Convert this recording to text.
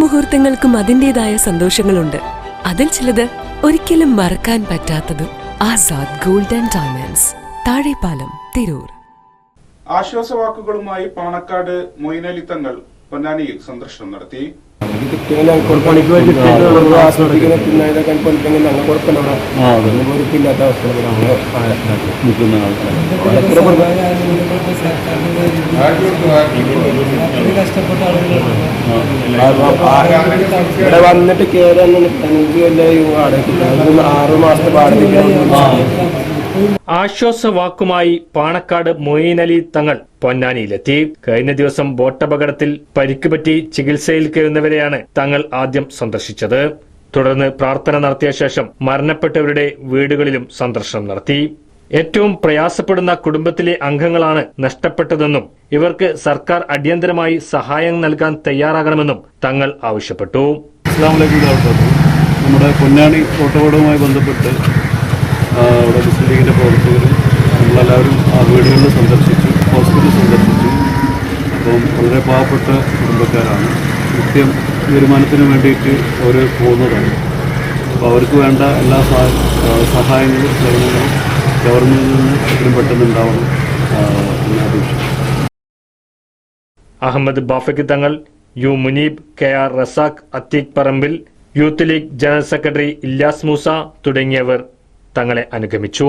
മുഹൂർത്തങ്ങൾക്കും അതിന്റെതായ സന്തോഷങ്ങളുണ്ട് അതിൽ ചിലത് ഒരിക്കലും മറക്കാൻ പറ്റാത്തതും Azad golden and diamonds Thazhepalam Tirur ആശ്വാസവാക്കുകളുമായി Panakkad Moinali Thangal പൊന്നാനിയിൽ സന്ദർശനം നടത്തി നിൽക്കുന്ന ആൾക്കാർ ഇവിടെ വന്നിട്ട് ആശ്വാസ പതിനഞ്ച് കൊല്ലം വാടക ആറ് മാസത്തെ വാടക ആശ്വാസവാക്കുമായി പാണക്കാട് മൊയ്നലി തങ്ങൾ പൊന്നാനിയിലെത്തി. കഴിഞ്ഞ ദിവസം ബോട്ടപകടത്തിൽ പരിക്കുപറ്റി ചികിത്സയിൽ കഴിയുന്നവരെയാണ് തങ്ങൾ ആദ്യം സന്ദർശിച്ചത്. തുടർന്ന് പ്രാർത്ഥന നടത്തിയ ശേഷം മരണപ്പെട്ടവരുടെ വീടുകളിലും സന്ദർശനം നടത്തി. ഏറ്റവും പ്രയാസപ്പെടുന്ന കുടുംബത്തിലെ അംഗങ്ങളാണ് നഷ്ടപ്പെട്ടതെന്നും ഇവർക്ക് സർക്കാർ അടിയന്തരമായി സഹായം നൽകാൻ തയ്യാറാകണമെന്നും തങ്ങൾ ആവശ്യപ്പെട്ടു. നമ്മുടെ പൊന്നാനി കോട്ടപാടവുമായി ബന്ധപ്പെട്ട് അവിടെ മുസ്ലിം ലീഗിന്റെ പ്രവർത്തകരും നമ്മളെല്ലാവരും ആ വീടുകളിൽ സന്ദർശിച്ചു ഹോസ്പിറ്റൽ സന്ദർശിച്ചു. അപ്പം വളരെ പാവപ്പെട്ട കുടുംബക്കാരാണ്. കൃത്യം വരുമാനത്തിന് വേണ്ടിയിട്ട് അവർ പോകുന്നതാണ്. അപ്പോൾ അവർക്ക് വേണ്ട എല്ലാ സഹായങ്ങളും സേവനങ്ങളും Ahammed Bafakh Thangal U Muneeb K R Razak Atheeq Parambil youth league general secretary Ilyas Moosa തുടങ്ങിയവർ തങ്ങളെ അനുഗമിച്ചു.